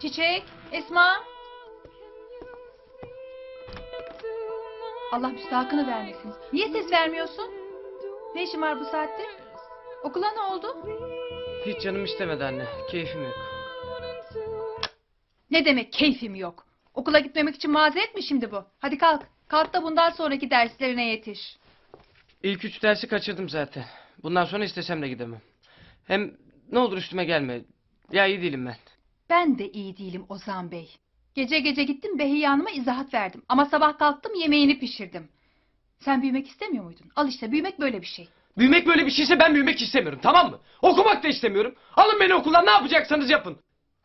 Çiçek, Esma. Allah müstahakını vermesin. Niye ses vermiyorsun? Ne işin var bu saatte? Okula ne oldu? Hiç canım istemedi anne. Keyfim yok. Ne demek keyfim yok? Okula gitmemek için mazeret mi şimdi bu? Hadi kalk. Kalk da bundan sonraki derslerine yetiş. İlk üç dersi kaçırdım zaten. Bundan sonra istesem de gidemem. Hem ne olur üstüme gelme. Ya iyi değilim ben. Ben de iyi değilim Ozan Bey. Gece gece gittim Behiye Hanım'a izahat verdim. Ama sabah kalktım yemeğini pişirdim. Sen büyümek istemiyor muydun? Al işte büyümek böyle bir şey. Büyümek böyle bir şeyse ben büyümek istemiyorum tamam mı? Okumak da istemiyorum. Alın beni okuldan ne yapacaksanız yapın.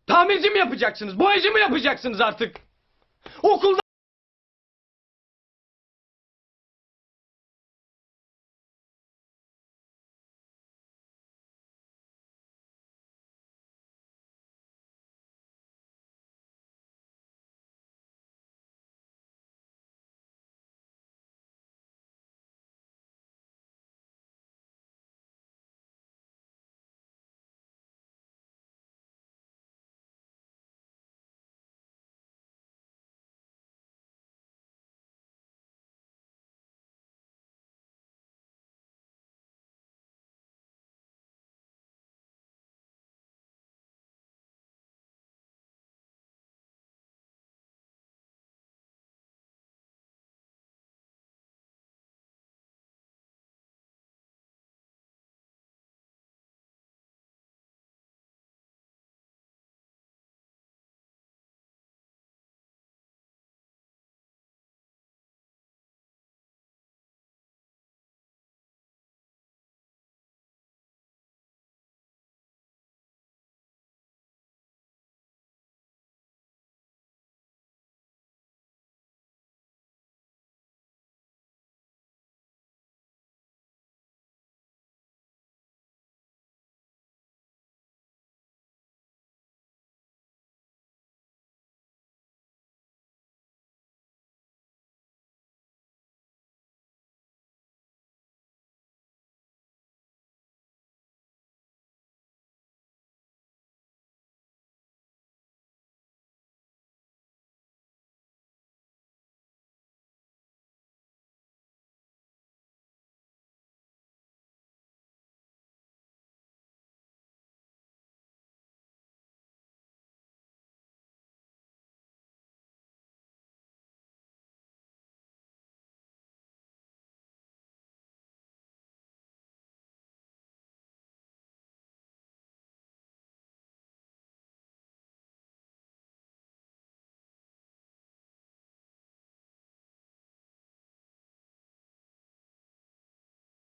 Tamirci mi yapacaksınız? Boyacı mı yapacaksınız artık? Okulda